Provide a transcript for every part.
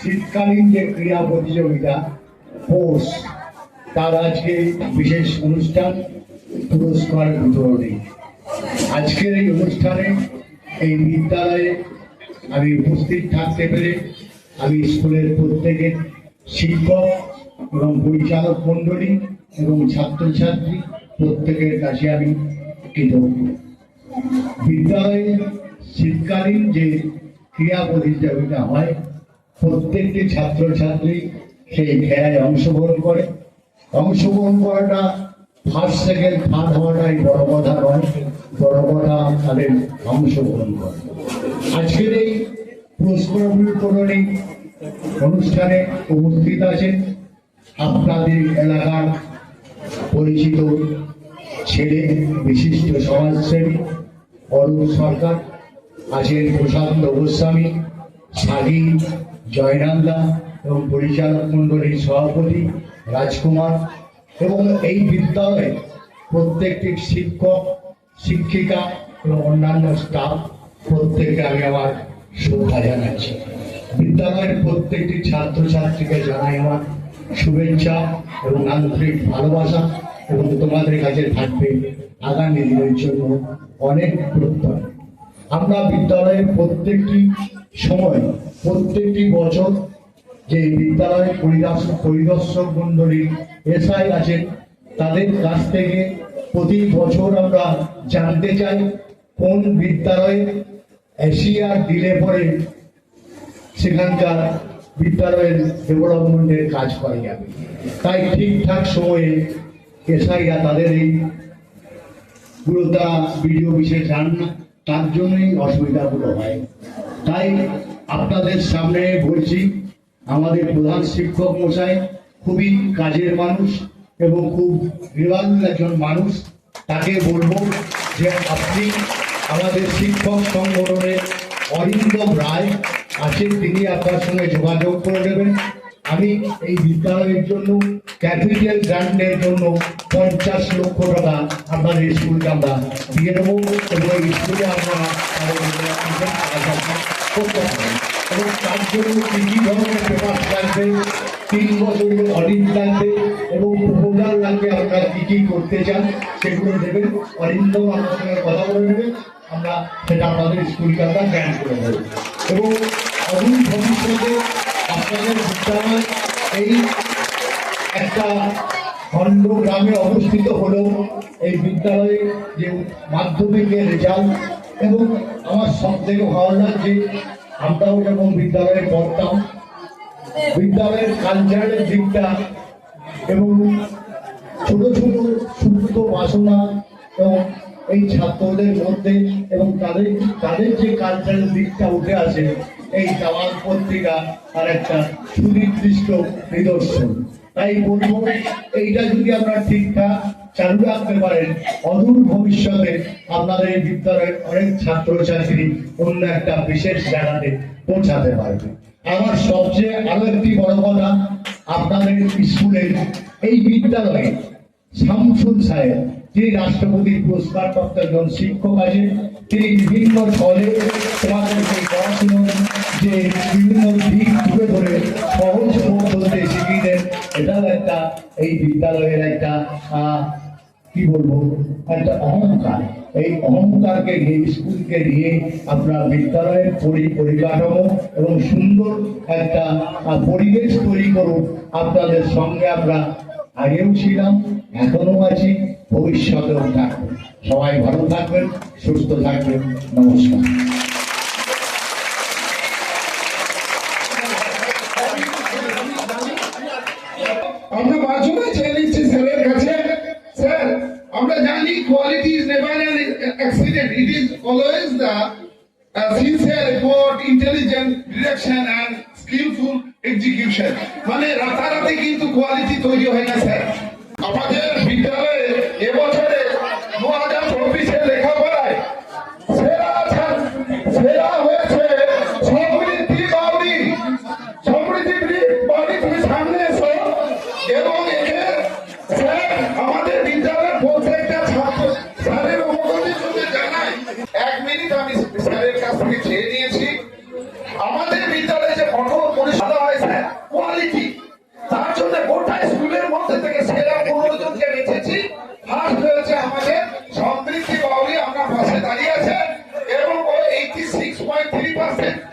শীতকালীন যে ক্রীড়া প্রতিযোগিতা পোষ তার আজকে বিশেষ অনুষ্ঠান পুরস্কার বিতরণী। আজকের এই অনুষ্ঠানে এই বিদ্যালয়ে আমি উপস্থিত থাকতে পেরে আমি স্কুলের প্রত্যেকের শিক্ষক এবং পরিচালক মণ্ডলী এবং ছাত্রছাত্রী প্রত্যেকের কাছে আমি কৃতজ্ঞ বিদ্যালয়ে শীতকালীন যে ক্রীড়া প্রতিযোগিতা হয়, প্রত্যেকটি ছাত্রছাত্রী সেই খেলায় অংশগ্রহণ করে। অংশগ্রহণ করাটা ফার্স্ট সেকেন্ড থার্ড হওয়াটাই বড় কথা নয়, বড় কথা তাদের অংশগ্রহণ করে। আজকের এই পুরস্কার অনুষ্ঠানে উপস্থিত আছেন আপনাদের এলাকার পরিচিত ছেলে, বিশিষ্ট সমাজসেবী অরুণ সরকার, আছেন প্রশান্ত গোস্বামী, সাগি, জয়নান্দা এবং পরিচালক মণ্ডলীর সভাপতি রাজকুমার এবং এই বিদ্যালয়ে প্রত্যেকটি শিক্ষক, শিক্ষিকা এবং অন্যান্য স্টাফ প্রত্যেককে আমি আমার শ্রদ্ধা জানাচ্ছি। বিদ্যালয়ের প্রত্যেকটি ছাত্রছাত্রীকে জানাই আমার শুভেচ্ছা এবং আন্তরিক ভালোবাসা এবং তোমাদের কাছে থাকবে আগামী দিনের জন্য অনেক প্রত্যয়। আমরা বিদ্যালয়ের প্রত্যেকটি সময়, প্রত্যেকটি বছর যে বিদ্যালয়ের পরিদর্শক পরিদর্শক মন্ডলী এসআই আছেন তাদের কাছ থেকে প্রতি বছর আমরা জানতে চাই কোন বিদ্যালয়ে এশিয়ার দিলে পরে সেখানকার বিদ্যালয়ের ডেভেলপমেন্টের কাজ করা যাবে। তাই ঠিকঠাক সময়ে এসআইরা তাদের এই গুলোটা ভিডিও বিশেষ যান না তার জন্যই অসুবিধাগুলো হয়। তাই আপনাদের সামনে বলছি, আমাদের প্রধান শিক্ষক মশাই খুবই কাজের মানুষ এবং খুব বিরল একজন মানুষ। তাকে বলব যে আপনি আমাদের শিক্ষক সংগঠনের অরিন্দম রায় আছেন তিনি আপনার সঙ্গে যোগাযোগ করে নেবেন। আমি এই বিদ্যালয়ের জন্য ক্যাপিটাল গ্রান্টের জন্য পঞ্চাশ লক্ষ টাকা আপনাদের স্কুলকে আমরা দিয়ে দেবো এবং এই স্কুলে পারেন এবং তার জন্য কি কি ধরনের পেপার লাগবে, তিন বছরের অডিট লাগবে এবং প্রপোজাল লাগবে আপনারা কি কি করতে চান সেগুলো দেবেন। অরিন্দম আপনার সঙ্গে কথা বলে নেবেন। আমরা সেটা আপনাদের স্কুলকে আমরা গ্র্যান্ট করে দেবো। এবং অদূর ভবিষ্যতে আপনাদের বিদ্যালয় এই একটা খণ্ড গ্রামে অবস্থিত হলেও এই বিদ্যালয়ে যে মাধ্যমিকের রেজাল্ট এবং আমার সব থেকে ভালো লাগছে, আমরাও যখন বিদ্যালয়ে পড়তাম, বিদ্যালয়ের কালচারের দিকটা এবং ছোট ছোট সুপ্ত বাসনা এবং এই ছাত্রদের মধ্যে এবং তাদের তাদের যে কালচারের দিকটা উঠে আসে এই জামাল পত্রিকা আর একটা সুনির্দিষ্ট নিদর্শন। তাই বলব, এইটা যদি আপনারা ঠিকঠাক চালু রাখতে পারেন, অদূর ভবিষ্যতে আপনাদের এই বিদ্যালয়ের অনেক ছাত্রছাত্রী অন্য একটা বিশেষ জায়গাতে পৌঁছাতে পারবে। আমার সবচেয়ে আরও একটি বড় কথা, আপনাদের স্কুলের এই বিদ্যালয়ে শামসুল সাহেব যিনি রাষ্ট্রপতি পুরস্কার প্রাপ্ত একজন শিক্ষক আছেন, তিনি বিভিন্ন স্থলে তোমাদের সেই যে বিভিন্ন দিক তুলে ধরে সহজ পদ্ধতিতে শিখিয়ে দেন এটাও একটা এই বিদ্যালয়ের একটা কি বলব, একটা অহংকার। এই অহংকারকে নিয়ে, স্কুলকে নিয়ে আপনার বিদ্যালয়ের পরি, পরিকাঠামো এবং সুন্দর একটা পরিবেশ তৈরি করুন। আপনাদের সঙ্গে আমরা আগেও ছিলাম এখনও আছি, ভবিষ্যতেও থাকব। সবাই ভালো থাকবেন, সুস্থ থাকবেন, নমস্কার। আমরা নিচ্ছি স্যারের কাছে। স্যার, আমরা জানি এক্সিকিউশন মানে রাতারাতি কিন্তু কোয়ালিটি তৈরি হয় না স্যার আমাদের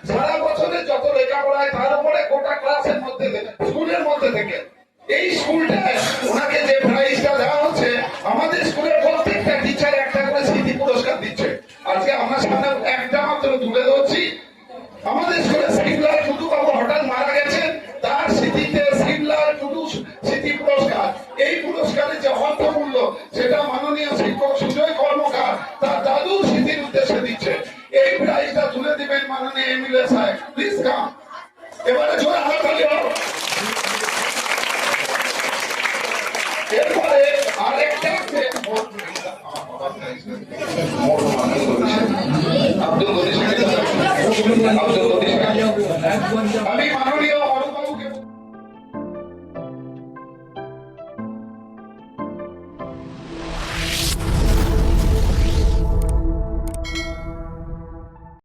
সারা বছরে যত লেখাপড়া হয় তার উপরে গোটা ক্লাসের মধ্যে থেকে, স্কুলের মধ্যে থেকে, এই স্কুলটায় ওনাকে যে দেওয়া হচ্ছে, আমাদের স্কুলের প্রত্যেকটা টিচার একটা করে স্মৃতি পুরস্কার দিচ্ছে। আজকে আমার সামনে মাননীয় সাহেব প্লিজ কাম এবারে জোরে হাততালি হোক এরপরে আরেকটা আছে। আব্দুল আমি মাননীয়